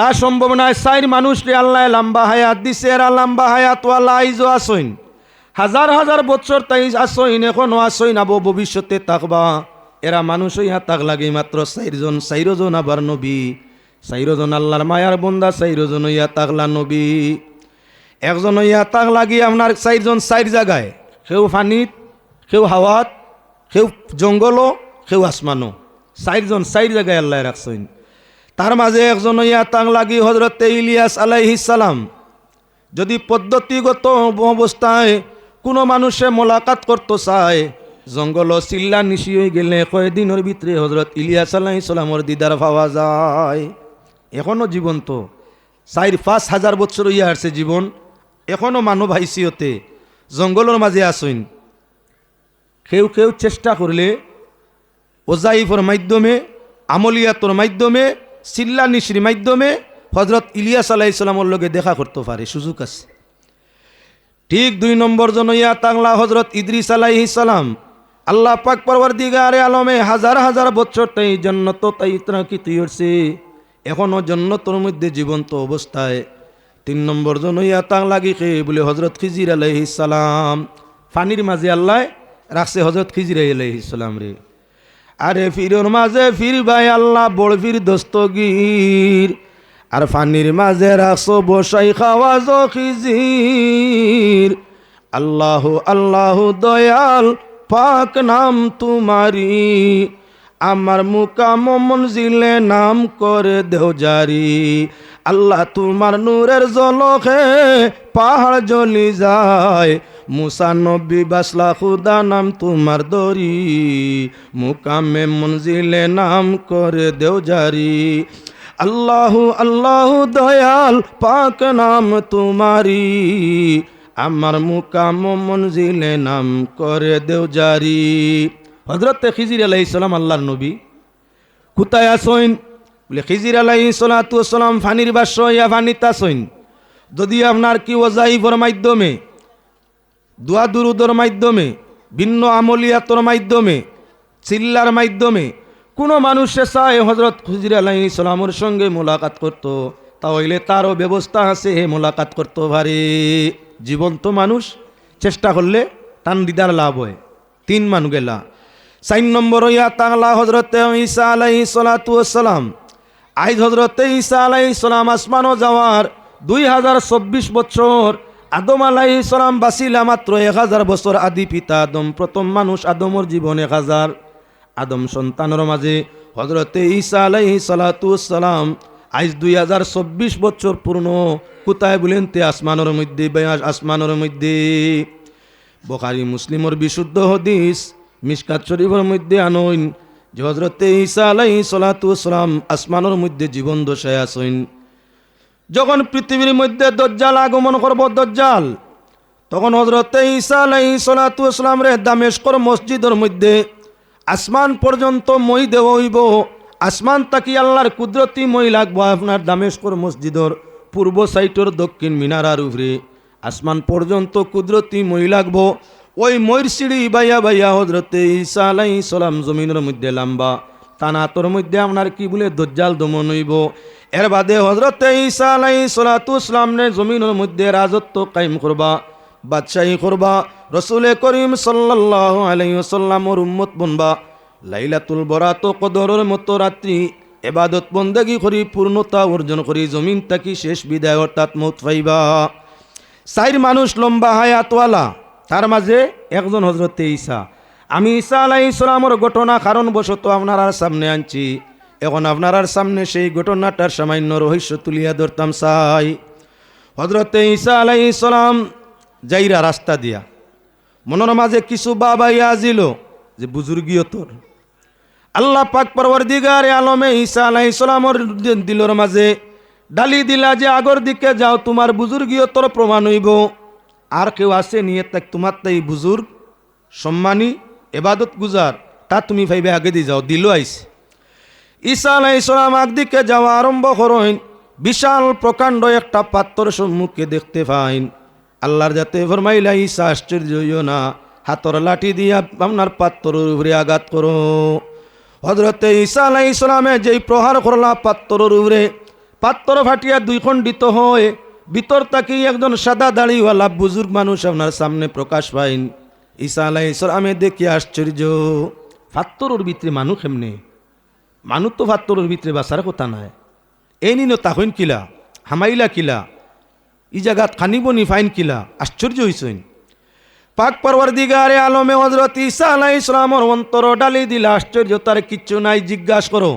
তা সম্ভব নয় সাইর মানুষরে আল্লাহ লম্বা হায়াত দিছে, এরা লম্বা হায়াত ওয়ালা আইজও আসইন। হাজার হাজার বছর তাই আসইন, এখনও আসইন, আবো ভবিষ্যতে তাকবা। এরা মানুষ হইয়া তাক লাগে মাত্র চাইরজন চাইরজন আবার নবী। চাইরজন আল্লাহর মায়ার বন্দা, চাইরজন হইয়া তাকলা নবী। একজন হইয়া তাক লাগি আপনার চাইরজন চাইর জায়গায় কেউ ফানিত, কেউ হাওয়াত, কেউ জঙ্গলও, কেউ আসমানো চাইরজন চাইর জায়গায় আল্লাহ রাখছেন। তার মাঝে একজন হইয়া তাক লাগি হজরতে ইলিয়াস আলাইহিস সালাম। যদি পদ্ধতিগত অবস্থায় কোনো মানুষে মোলাকাত করতে চায়, জঙ্গল চিল্লা নিশি হয়ে গেলে কয়েকদিনের ভিতরে হজরত ইলিয়াস আলাইহিস সালামর দিদার পাওয়া যায়। এখনও জীবন্ত। চার, পাঁচ হাজার বছর হইয়া আসছে জীবন। এখনও মানব হাইসিয়তে জঙ্গলের মাঝে আসইন কেউ কেউ চেষ্টা করলে ওজাইফর মাধ্যমে, আমলিয়াতর মাধ্যমে চিল্লা নিশির মাধ্যমে হজরত ইলিয়াস আলাহ ইসলামর লগে দেখা করতে পারে, সুযোগ আছে। ঠিক দুই নম্বর জন ইয়া তাংলা হজরত ইদ্রিস আলাইহি সালাম, আল্লাহ পাক পরবর দিগারে আলমে হাজার হাজার বছর তাই জন্নত তাই কি তুইছে এখনও জন্নতর মধ্যে জীবন্ত অবস্থায়। তিন নম্বর জন ইয়া তাং লাগি কে বলে হজরত খিজির আলাইহি সালাম, ফানির মাঝে আল্লাহ রাখছে হজরত খিজির আলাইহি সালাম রে। আরে ফিরোর মাঝে ফির ভাই আল্লাহ বড় ফির দস্তগীর। আর ফানির মাঝে রাখছো বসাই খাওয়া খিজির আল্লাহ আল্লাহ দয়াল, পাক নাম তোমারি আমার মুকাম মঞ্জিলে নাম করে দেও জারি। আল্লাহ তোমার নূরের জলখে পাহাড় জ্বলি যায়। মুসা নব্বী বাসলা খুদা নাম তোমার দরি, মুকামে মঞ্জিলে নাম করে দেও জারি। আল্লাহ আল্লাহ দয়াল, পাক নাম তোমারি আমার মুকাম মঞ্জিলে নাম করে দেও জারি। হজরত খিজির আলাই সালাম আল্লাহর নবী, কোথায় আসইন বলে, খিজির আলাই সালাম ফানির বাস ইয়া ফানিত আসইন যদি আপনার কি ওজাইফর মাধ্যমে দোয়া দুরুদর মাধ্যমে, ভিন্ন আমলিয়াতর মাধ্যমে, চিল্লার মাধ্যমে, কোনো মানুষে চায় হজরত খিজির আলাই সালামর সঙ্গে মোলাকাত করত, তাহলে তারও ব্যবস্থা আছে, হে মোলাকাত করতে পারে জীবন্ত মানুষ, চেষ্টা করলে তান দিদার লাভ হয়। তিন মানু গেলা। চার নম্বর ইয়া তাংলা হজরতে ঈসা আলাই সালাম আইজ হজরতে ঈসা আলাই সালাম আসমানও যাওয়ার দুই হাজার চব্বিশ বছর আদম আলাই সালাম বাসিলা মাত্র এক হাজার বছর আদি পিতা আদম, প্রথম মানুষ আদমর জীবন এক হাজার। আদম সন্তানের মাঝে হজরতে ঈসা আলাই সালাম আইজ দুই হাজার চব্বিশ বছর পূর্ণ। কোথায় বলেন তে? আসমানের মধ্যে, বেয়াস আসমানের মধ্যে। বখারি, মুসলিমর বিশুদ্ধ হদিস মিসকাত শরীফের মধ্যে আনইন যে হজরতে ঈসা আলাই সালাম আসমানের মধ্যে জীবন দশায় আসইন। যখন পৃথিবীর মধ্যে দজ্জাল আগমন করব দজ্জাল, তখন হজরতে ঈসা আলাই সালাম রে দামেশকর মসজিদের মধ্যে আসমান পর্যন্ত মই দেব হইব। আসমান তাকি আল্লাহর কুদরতি মই লাগবো আপনার দামেশকর মসজিদর পূর্ব সাইটর দক্ষিণ মিনারার উপরে। আসমান পর্যন্ত কুদরতি মই লাগবো। ওই ময়ূর সিঁড়ি বাইয়া বাইয়া হজরতে ঈসা আলাই সালাম জমিনের মধ্যে লাম্বা। তানাতর মধ্যে আপনার কি বলে দজ্জাল দমন হইব? এর বাদে হজরতে ঈসা আলাই সালাতুসলাম নে জমিনের মধ্যে রাজত্ব কায়েম করবা, বাদশাহী করবা রসুলে করিম সাল্লাহ আলাইসাল্লামর উম্মত বনবা। লাইলাতুল বরাত কদরের মতো রাত্রি এবাদত বন্দেগি করি, পূর্ণতা অর্জন করি, জমিন তাকি শেষ বিদায় অর্থাৎ মত পাইবা। চাইর মানুষ লম্বা হায়াতওয়ালা, তার মাঝে একজন হজরতে ঈসা। আমি ঈসা আলাই ইসলামর ঘটনা কারণবশত আপনার সামনে আনছি। এখন আপনার সামনে সেই ঘটনাটার সামান্য রহস্য তুলিয়া ধরতাম চাই হজরতে ঈসা আলাই ইসলাম যাইরা রাস্তা দিয়া, মনের মাঝে কিছু বাবা আজিল যে বুজুর্গীয় তোর। আল্লাহ পাক পরবর দিগারে আলমে ঈসা আলাই ইসলামর দিলর মাঝে ডালি দিলা যে, আগর দিকে যাও, তোমার বুজুর্গীয় তোর প্রমাণ হইব। আর কেউ আসে নিয়ে তাক তোমার তাই বুজুর্গ, সম্মানী এবাদত গুজার তা তুমি ভাইবে আগে দিয়ে যাও। দিল আইসে ঈসা আলাই ইসলাম একদিকে যাওয়া আরম্ভ করেন বিশাল প্রকাণ্ড একটা পাত্র সম্মুখে দেখতে পাইন। আল্লাহর যাতে ফরমাইলা, ঈসা আশ্চর্য হইও না। হাতর লাঠি দিয়া আপনার পাত্রর উপরে আঘাত করো। হজরতে ঈসা আলাই ইসলামে যেই প্রহার করলা পাত্রর উপরে, পাত্র ফাটিয়া দুই খণ্ডিত হয়ে ভিতর তাকি একজন সাদা দাড়িওয়ালা বুজুর্গ মানুষ আপনার সামনে প্রকাশ পাইন। ঈসা আলাইসর আমি দেখি আশ্চর্য ফাত্তরর ভিতরে মানুষ এমনি? মানুষ তো ফাত্তরর ভিতরে বাসার কথা নাই। এই নিন তাহইন কিলা, হামাইলা কিলা, ই জায়গাত খানিবনি ফাইন কিলা, আশ্চর্য হইসইন পাক পরওয়ার দিগারে আলমে হজরত ঈসা আলাই ইসলামর অন্তর ডালি দিলা আশ্চর্য, তার কিচ্ছু নাই, জিজ্ঞাসা করো।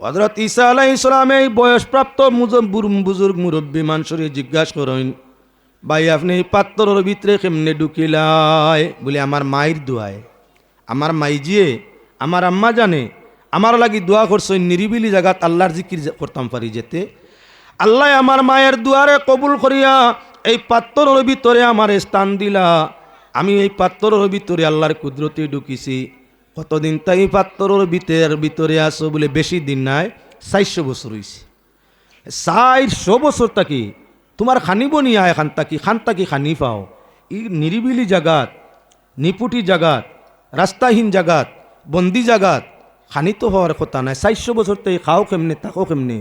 হজরত ঈসা আলাই ইসলামে এই বয়সপ্রাপ্ত বুজুর্গ মুরব্বী মানুষরে জিজ্ঞাসা করেন, ভাই, আপনি এই পাত্রর ভিতরে কেমনে ঢুকিলায় বলে, আমার মায়ের দোয়ায়। আমার মাই জিয়ে আমার আম্মা জানে আমার লাগি দোয়া করছেন নিরিবিলি জায়গাত আল্লাহর জিকির করতাম পারি যেতে। আল্লাহ আমার মায়ের দুয়ারে কবুল করিয়া এই পাত্রর ভিতরে আমার স্থান দিলা। আমি এই পাত্রর ভিতরে আল্লাহর কুদরতে ঢুকিছি। কতদিন তাই এই পাত্রর ভিতরে ভিতরে আসো বলে বেশি দিন নাই, চারশো বছর হয়েছে চারশো বছর তাকি তোমার খানিব নিয়া এখান তাকি, খান তাকি খানি পাও। ই নিরিবিলি জাগাত, নিপুটি জাগাত, রাস্তাহীন জাগাত, বন্দি জাগাত খানি তো হওয়ার কথা নাই চারশো বছর তাই খাও কেমনে তাকো কেমনে?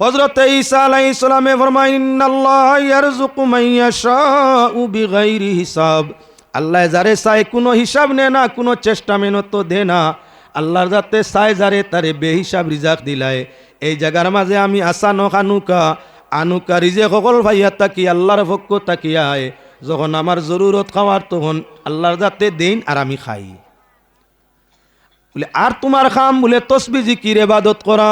হজরত ঈসা আলাইহিস সালামে ফরমায়, ইন্নাল্লাহ ইয়ারযুকু ইয়াশাউ বিগাইরি হিসাব। আল্লাহ যারে চায়, কোনো হিসাব নে না, কোনো চেষ্টা মেহনত দে না। আল্লাহর যাতে চায়, যারে তারে বেহিসাব রিজাক দিলায়। এই জায়গার মাঝে আমি আসানো আনুকা আনুকা রিজে সকল ভাইয়া তাকি, আল্লাহর পক্ষ তাকিয়ায়। যখন আমার জরুরত খাওয়ার তখন আল্লাহর যাতে দেন আর আমি খাই। বলে, আর তোমার খাম? বলে, তসবি জিকির এবাদত করা।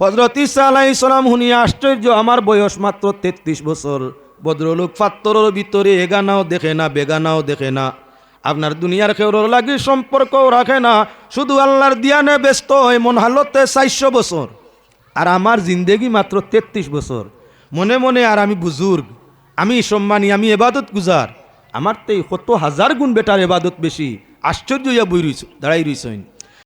হজরত ইসা আলাই সালাম শুনিয়া আশ্চর্য, আমার বয়স মাত্র তেত্রিশ বছর। ভদ্রলোক পাত্তরের ভিতরে এগানাও দেখে না বেগানাও দেখে না। আপনার দুনিয়ার খেউর লাগি সম্পর্কও রাখে না। শুধু আল্লাহর দিয়ানে ব্যস্ত এমন হালতে চারশো বছর। আর আমার জিন্দেগি মাত্র তেত্রিশ বছর। মনে মনে, আর আমি বুজুর্গ, আমি সম্মানী, আমি এবাদত গুজার। আমার তো কত হাজার গুণ বেটার এবাদত বেশি। আশ্চর্য ইয়া বই রইছ, দাঁড়াই রইছেন